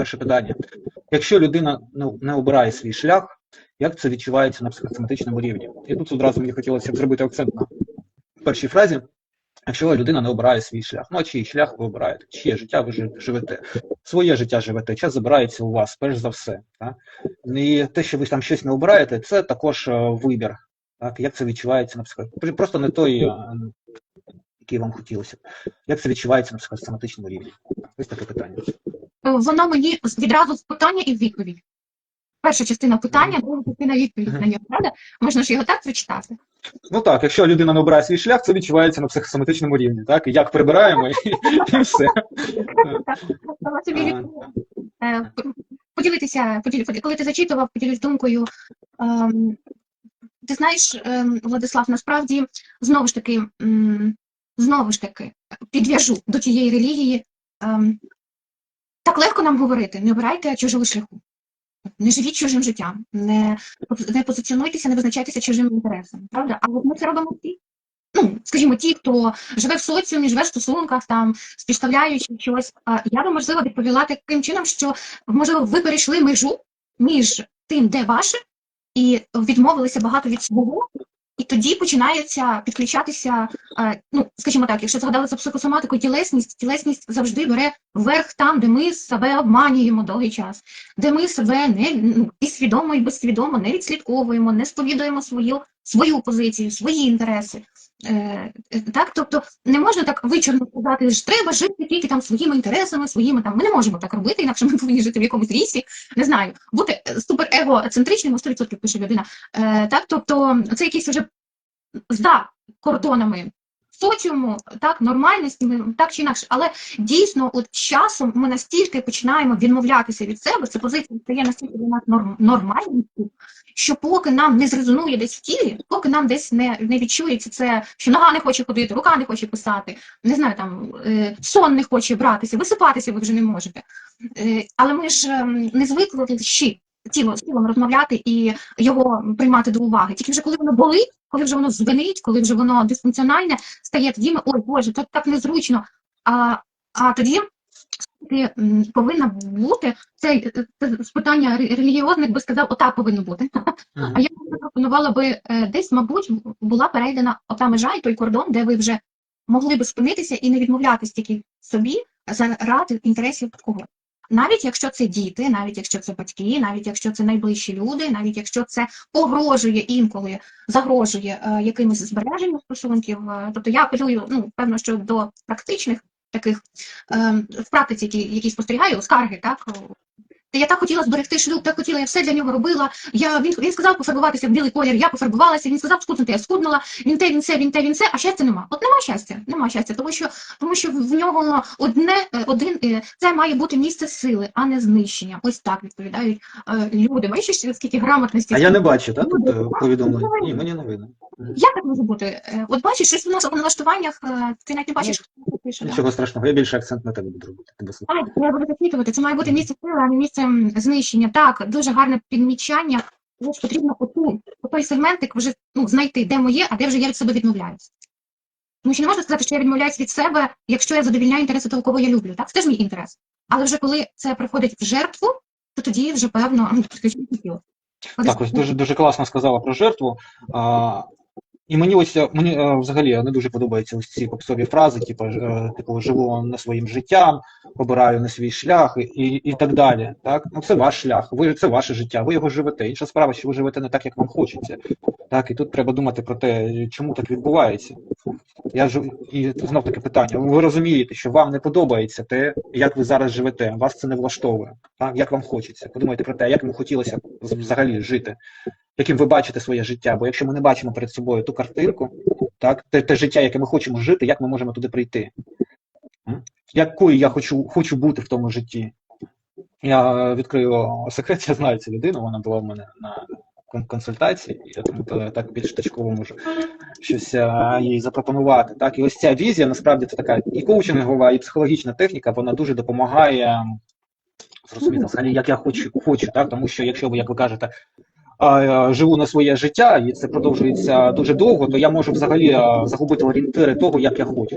перше питання. Якщо людина ну, не обирає свій шлях, як це відчувається на психосоматичному рівні? І тут одразу мені хотілося б зробити акцент на першій фразі. Якщо людина не обирає свій шлях, ну а чий шлях ви обираєте? Чиє життя ви живете? Своє життя живете, час забирається у вас, перш за все. Так? І те, що ви там щось не обираєте, це також е, вибір. Так? Як це відчувається на психо... Просто не той, е, який вам хотілося. Як це відчувається на психосоматичному рівні? Ось таке питання. Е, Воно мені відразу з питання і відповідь. Перша частина питання, друга частина відповідь на нього, правда? Можна ж його так прочитати. Ну так, якщо людина не обирає свій шлях, це відчувається на психосоматичному рівні. Так? Як прибираємо, і, і все. Е, Поділитися, поділ- поділ- коли ти зачитував, поділюсь думкою. Ем, Ти знаєш, ем, Владислав, насправді знову ж таки, знову ж таки, підв'яжу до тієї релігії. Так легко нам говорити, не обирайте чужого шляху. Не живіть чужим життям, не, не позиціонуйтеся, не визначайтеся чужими інтересами. Правда? А ми це робимо всі. Ну, скажімо, ті, хто живе в соціумі, живе в стосунках, там співставляючи щось. Я би можливо відповіла таким чином, що можливо ви перейшли межу між тим, де ваше, і відмовилися багато від свого. І тоді починається підключатися, е, ну скажімо так, якщо згадали за психосоматику, тілесність, тілесність завжди бере верх там, де ми себе обманюємо довгий час, де ми себе не ну, і свідомо, і безсвідомо не відслідковуємо, не сповідуємо свою свою позицію, свої інтереси. Е, е, так, тобто не можна так вичорно сказати, що треба жити тільки там своїми інтересами, своїми там. Ми не можемо так робити, інакше ми повинні жити в якомусь рісі. Не знаю, бути е, суперего-центричним, 100% пише людина. Так, тобто це якісь вже за кордонами соціуму, так, нормальності, ми- так чи інакше. Але дійсно, от часом ми настільки починаємо відмовлятися від себе, це позиція стає настільки для нас нормальністю, що поки нам не зрезонує десь в тілі, поки нам десь не, не відчується це, що нога не хоче ходити, рука не хоче писати, не знаю, там е, сон не хоче братися, висипатися ви вже не можете. Е, але ми ж ем, не звикли ще тіло з тілом розмовляти і його приймати до уваги. Тільки вже коли воно болить, коли вже воно звенить, коли вже воно дисфункціональне, стає тоді ми, ой Боже, то так незручно. А, а тоді повинна бути це, е, це питання ре- релігіозних би сказав, отак повинно бути. Мгм. А я запропонувала би е, десь, мабуть, була перейдена ота межа і той кордон, де ви вже могли би спинитися і не відмовлятись тільки собі заради інтересів кого. Навіть якщо це діти, навіть якщо це батьки, навіть якщо це найближчі люди, навіть якщо це погрожує інколи, загрожує е, якимось збереженням стосунків. Е, тобто я апелюю, ну певно, що до практичних таких е, в практиці, які, які спостерігаю, скарги, так. Та я так хотіла зберегти шлюб, так хотіла, я все для нього робила. Я, він, він сказав пофарбуватися в білий колір, я пофарбувалася, він сказав скутнути, я скутнула, він те, він це, він те, він це, а щастя нема. От нема щастя, нема щастя, тому що, тому що в нього одне, е, один, е, це має бути місце сили, а не знищення. Ось так відповідають е, люди. Бачиш, скільки грамотності. А я не бачу, так, тут повідомлень? Ні, мені не видно. Як так може бути? От бачиш, щось у нас у налаштуваннях, ти навіть не бачиш, пише. Нічого страшного, я більше акцент на тебе буду робити. Тебе треба буде зачитувати. Це має бути місце сили, а не місце знищення. Так, дуже гарне підмічання. Ось потрібно оту, той сегментик вже ну, знайти, де моє, а де вже я від себе відмовляюсь. Тому що не можна сказати, що я відмовляюсь від себе, якщо я задовільняю інтереси того, кого я люблю. Так, це теж мій інтерес. Але вже коли це приходить в жертву, то тоді вже певно підключити. Так, ось дуже дуже класно сказала про жертву. А, і мені ось е, мені е, взагалі не дуже подобаються ось ці попсові фрази, типу, е, типу живу не своїм життям, обираю не свій шлях і, і, і так далі. Так, ну це ваш шлях, ви це ваше життя, ви його живете. Інша справа, що ви живете не так, як вам хочеться. Так, і тут треба думати про те, чому так відбувається. Я ж і знов таке питання. Ви розумієте, що вам не подобається те, як ви зараз живете, вас це не влаштовує, так як вам хочеться. Подумайте про те, як вам хотілося взагалі жити, яким ви бачите своє життя. Бо якщо ми не бачимо перед собою ту картинку, так те, те життя, яке ми хочемо жити, як ми можемо туди прийти? Якою я хочу, хочу бути в тому житті? Я е, відкрию секрет, я знаю цю людину, вона була в мене на кон- консультації, я тому так більш точково можу щось е, їй запропонувати. Так, і ось ця візія насправді це така і коучингова, і психологічна техніка, вона дуже допомагає зрозуміти взагалі, як я хочу, хочу, так, тому що якщо ви, як ви кажете, е, живу на своє життя, і це продовжується дуже довго, то я можу взагалі е, загубити орієнтири того, як я хочу.